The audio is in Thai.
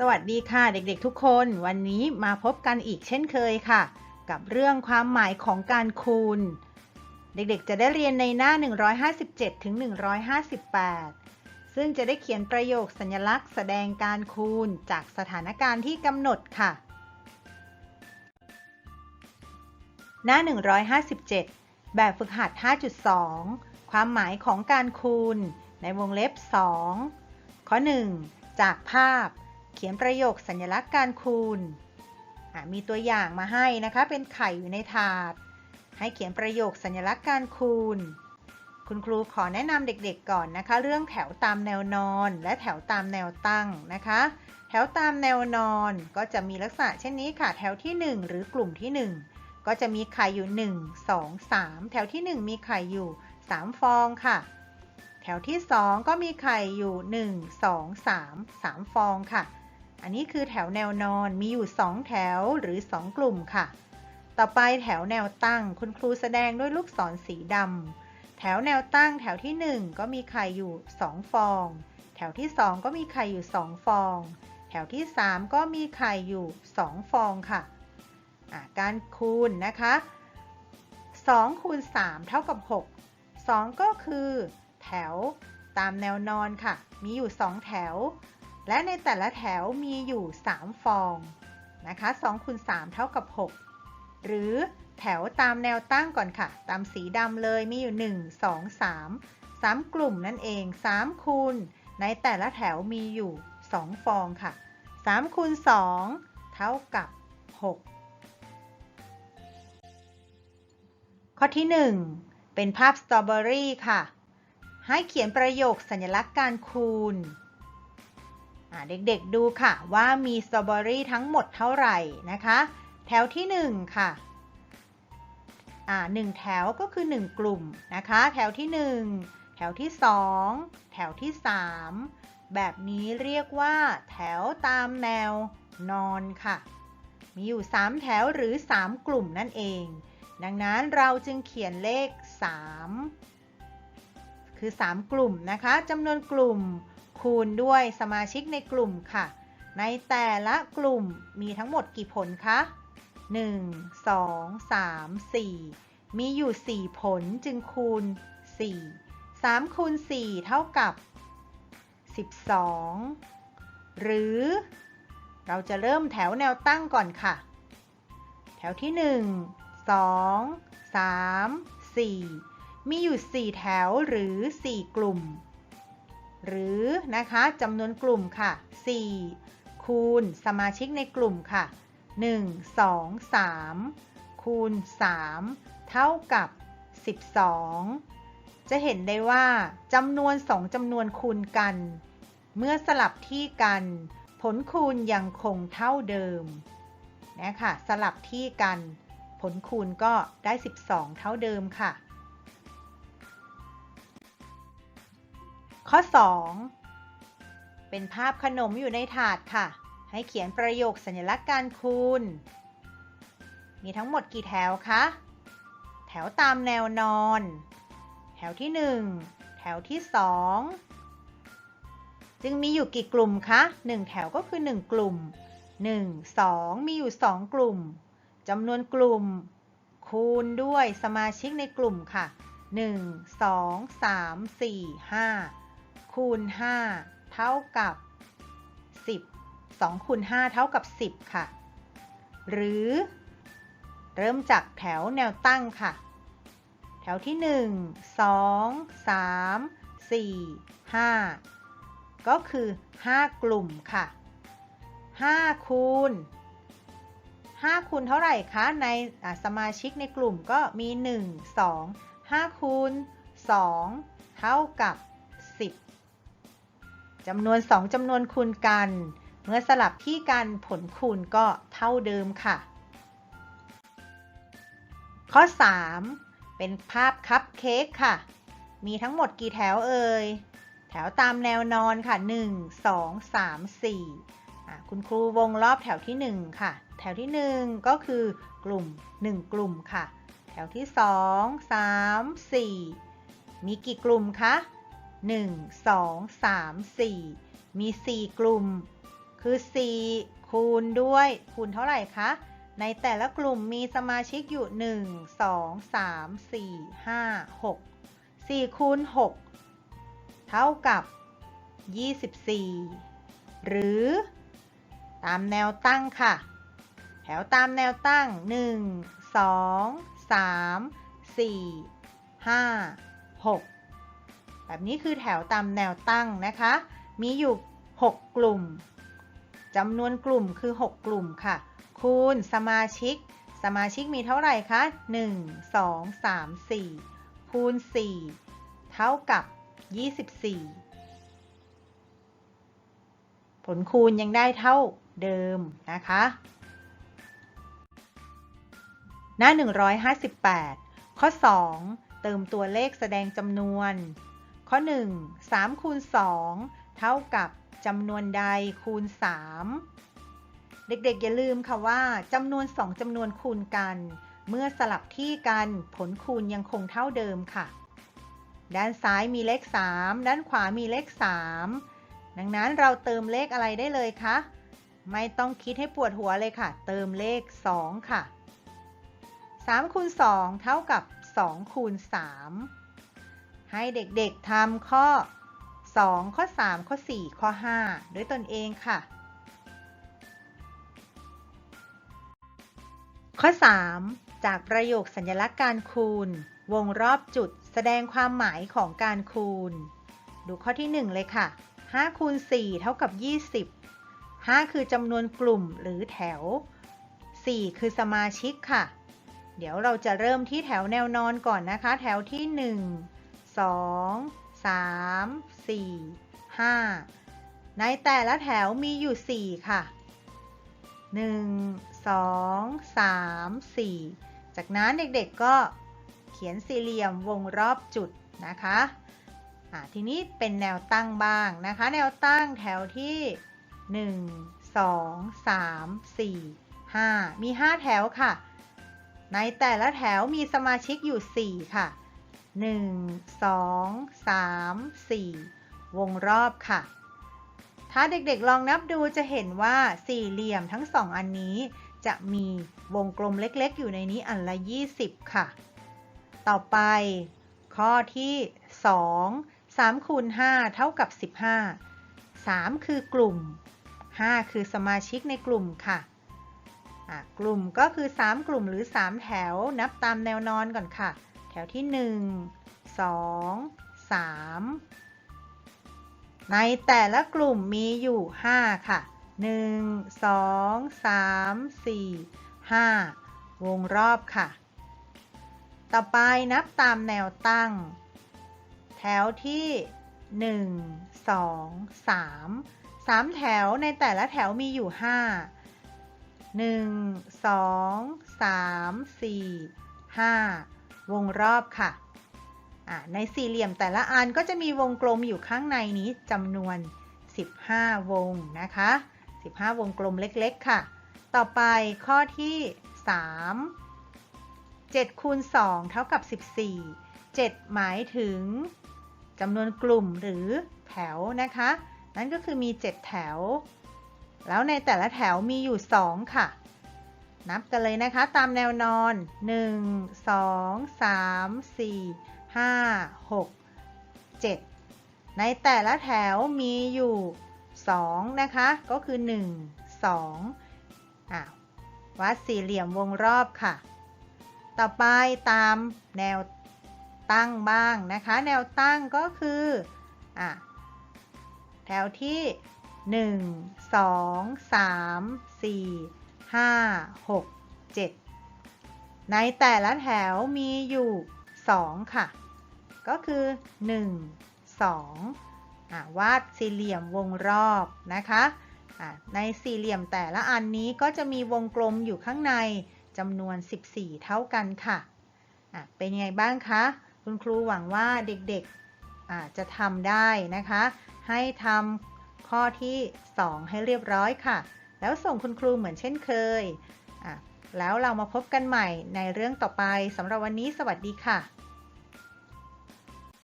สวัสดีค่ะเด็กๆทุกคน วันนี้มาพบกันอีกเช่นเคยค่ะ กับเรื่องความหมายของการคูณ เด็กๆจะได้เรียนในหน้า 157ถึง158 ซึ่งจะได้เขียนประโยคสัญลักษณ์แสดงการคูณจากสถานการณ์ที่กำหนดค่ะ หน้า 157 แบบฝึกหัด 5.2 ความหมายของการคูณ ในวงเล็บ 2 ข้อ 1 จากภาพ เขียนประโยคสัญลักษณ์การคูณ มีตัวอย่างมาให้นะคะ เป็นไข่อยู่ในถาด ให้เขียนประโยคสัญลักษณ์การคูณ คุณครูขอแนะนำเด็กๆก่อนนะคะ เรื่องแถวตามแนวนอนและแถวตามแนวตั้งนะคะ แถวตามแนวนอนก็จะมีลักษณะเช่นนี้ค่ะ แถวที่ 1 หรือกลุ่มที่ 1 ก็จะมีไข่อยู่ 1 2 3 แถวที่ 1 มีไข่อยู่ 3 ฟองค่ะแถวที่ 2 ก็มีไข่อยู่ 1 2 3 3 ฟองค่ะ อันนี้คือแถวแนวนอนมีอยู่ 2 แถวหรือ 2 กลุ่มค่ะ ต่อไปแถวแนวตั้งคุณครูแสดงด้วยลูกศรสีดำแถวแนวตั้งแถวที่ 1 ก็มีไข่อยู่ 2 ฟอง แถวที่ 2 ก็มีไข่อยู่ 2 ฟอง แถวที่ 3 ก็มีไข่อยู่ 2 ฟองค่ะการคูณนะคะ2คูณ3เท่ากับ 6 2 ก็คือ แถวตามแนวนอนค่ะ มีอยู่ 2 แถว และในแต่ละแถวมีอยู่ 3 ฟองนะคะ2คูณ3เท่ากับ 6 หรือแถวตามแนวตั้งก่อนค่ะ ตามสีดำเลยมีอยู่ 1 2 3 3 กลุ่มนั่นเอง 3 คูณ ในแต่ละแถวมีอยู่ 2 ฟองค่ะ 3 คูณ 2 เท่ากับ 6 ข้อที่ 1 เป็นภาพสตรอเบอรี่ค่ะ ให้เขียนประโยคสัญลักษณ์การคูณ เด็กๆดูค่ะว่ามีสตรอเบอรี่ทั้งหมดเท่าไหร่นะคะ แถวที่ 1 ค่ะหนึ่งแถวก็คือ 1 กลุ่มนะคะ แถวที่ 1 แถวที่ 2 แถวที่ 3 แบบนี้เรียกว่า แถวตามแนวนอนค่ะ มีอยู่ 3 แถวหรือ 3 กลุ่มนั่นเอง ดังนั้นเราจึงเขียนเลข 3 คือ 3 กลุ่มนะคะจำนวนกลุ่ม คูณด้วยสมาชิกในกลุ่มค่ะ ในแต่ละกลุ่มมีทั้งหมดกี่ผลคะ 1 2 3 4 มีอยู่ 4 ผลจึงคูณ 4 3คูณ4เท่ากับ 12 หรือเราจะเริ่มแถวแนวตั้งก่อนค่ะ แถวที่ 1 2 3 4 มีอยู่ 4 แถวหรือ 4 กลุ่ม หรือนะคะจำนวนกลุ่มค่ะ 4 คูณสมาชิกในกลุ่มค่ะ 1 2 3 คูณ 3 เท่ากับ 12 จะเห็นได้ว่าจำนวน 2จำนวนคูณกัน เมื่อสลับที่กัน ผลคูณยังคงเท่าเดิมนะคะสลับที่กัน ผลคูณก็ได้ 12 เท่าเดิมค่ะ ข้อ 2 เป็นภาพขนมอยู่ในถาดค่ะ ให้เขียนประโยคสัญลักษณ์การคูณ มีทั้งหมดกี่แถวคะ แถวตามแนวนอน แถวที่ 1 แถวที่ 2 จึงมีอยู่กี่กลุ่มคะ 1 แถวก็คือ 1 กลุ่ม 1 2 มีอยู่ 2 กลุ่มจำนวนกลุ่ม คูณด้วยสมาชิกในกลุ่มค่ะ 1 2 3 4 5 คูณ 5 เท่ากับ 10 2คูณ 5 เท่ากับ 10 ค่ะ หรือ เริ่มจากแถวแนวตั้งค่ะ แถวที่ 1 2 3 4 5 ก็คือ 5 กลุ่มค่ะ 5 คูณ 5 คูณเท่าไหร่คะ ในสมาชิกในกลุ่มก็มี 1 2 5 คูณ 2 เท่ากับ 10 จำนวน 2จำนวนคูณกัน เมื่อสลับที่กันผลคูณก็เท่าเดิมค่ะ ข้อ 3 เป็นภาพคัพเค้กค่ะ มีทั้งหมดกี่แถวเอ่ย แถวตามแนวนอนค่ะ 1 2 3 4 คุณครูวงรอบแถวที่ 1 ค่ะ แถวที่ 1 ก็คือกลุ่ม 1 กลุ่มค่ะ แถวที่ 2 3 4 มีกี่กลุ่มคะ 1 2 3 4 มี 4 กลุ่ม คือ 4 คูณด้วย คูณเท่าไหร่คะ ในแต่ละกลุ่มมีสมาชิกอยู่ 1 2 3 4 5 6 4 คูณ 6 เท่ากับ 24 หรือ ตามแนวตั้งค่ะ แถวตามแนวตั้ง 1 2 3 4 5 6 แบบนี้คือแถวตามแนวตั้งนะคะ มีอยู่ 6 กลุ่มจำนวนกลุ่มคือ 6 กลุ่มค่ะ คูณสมาชิก สมาชิกมีเท่าไหร่คะ 1 2 3 4 คูณ 4 เท่ากับ 24 ผลคูณยังได้เท่าเดิมนะคะ หน้า 158 ข้อ 2 เติมตัวเลขแสดงจำนวน ข้อ 1 3คูณ2เท่ากับจำนวนใดคูณ 3 เด็กๆ อย่าลืมค่ะว่าจำนวน 2จำนวนคูณกัน เมื่อสลับที่กันผลคูณยังคงเท่าเดิมค่ะ ด้านซ้ายมีเลข 3 ด้านขวามีเลข 3 ดังนั้นเราเติมเลขอะไรได้เลยคะไม่ต้องคิดให้ปวดหัวเลยค่ะ เติมเลข 2 ค่ะ3คูณ2เท่ากับ2คูณ3 ให้เด็กๆทำข้อ 2 ข้อ 3 ข้อ 4 ข้อ 5 ด้วยตนเองค่ะ ข้อ 3 จากประโยคสัญลักษณ์การคูณ วงรอบจุดแสดงความหมายของการคูณ ดูข้อที่ 1 เลยค่ะ 5 คูณ 4 เท่ากับ 20 5 คือจำนวนกลุ่มหรือแถว 4 คือสมาชิกค่ะเดี๋ยวเราจะเริ่มที่แถวแนวนอนก่อนนะคะ แถวที่ 1 2 3 4 5ในแต่ละแถวมีอยู่4ค่ะ1 2 3 4จากนั้นเด็กๆก็เขียนสี่เหลี่ยมวงรอบจุดนะคะทีนี้เป็นแนวตั้งบ้างนะคะ แนวตั้งแถวที่ 1 2 3 4 5 มี 5 แถวค่ะ ในแต่ละแถวมีสมาชิกอยู่ 4 ค่ะ 1 2 3 4 วงรอบค่ะ ถ้าเด็กๆลองนับดูจะเห็นว่าสี่เหลี่ยมทั้งสองอันนี้ จะมีวงกลมเล็กๆ อยู่ในนี้อันละ 20 ค่ะ ต่อไปข้อที่ 2 3คูณ5เท่ากับ 15 3 คือกลุ่ม 5 คือสมาชิกในกลุ่มค่ะ กลุ่มก็คือ 3 กลุ่มหรือ 3 แถวนับตามแนวนอนก่อนค่ะ ถวที่ 1 2 3 ในแต่ละกลุ่มมีอยู่ 5 ค่ะ 1 2 3 4 5 วงรอบค่ะ ต่อไปนับตามแนวตั้ง แถวที่ 1 2 3 3 แถวในแต่ละแถวมีอยู่ 5 1 2 3 4 5 วงรอบค่ะ ในสี่เหลี่ยมแต่ละอันก็จะมีวงกลมอยู่ข้างในนี้จำนวน 15 วงนะคะ 15 วงกลมเล็กๆค่ะ ต่อไปข้อที่ 3 7คูณ2เท่ากับ 14 7 หมายถึงจำนวนกลุ่มหรือแถวนะคะ นั่นก็คือมี 7 แถว แล้วในแต่ละแถวมีอยู่ 2 ค่ะ นับกันเลยนะคะ ตามแนวนอน 1 2 3 4 5 6 7 ในแต่ละแถวมีอยู่ 2 นะคะ ก็คือ 1 2อะวัดสี่เหลี่ยมวงรอบค่ะ ต่อไปตามแนวตั้งบ้างนะคะ แนวตั้งก็คืออะแถวที่ 1 2 3 4 5 6 7 ในแต่ละแถวมีอยู่ 2 ค่ะ ก็คือ 1 2วาดสี่เหลี่ยมวงรอบนะคะในสี่เหลี่ยมแต่ละอันนี้ก็จะมีวงกลมอยู่ข้างในจำนวน 14 เท่ากันค่ะะเป็นยังไงบ้างคะ คุณครูหวังว่าเด็กๆจะทำได้นะคะ ให้ทำข้อที่ 2 ให้เรียบร้อยค่ะ แล้วส่งคุณครูเหมือนเช่นเคย แล้วเรามาพบกันใหม่ในเรื่องต่อไปสำหรับวันนี้สวัสดีค่ะ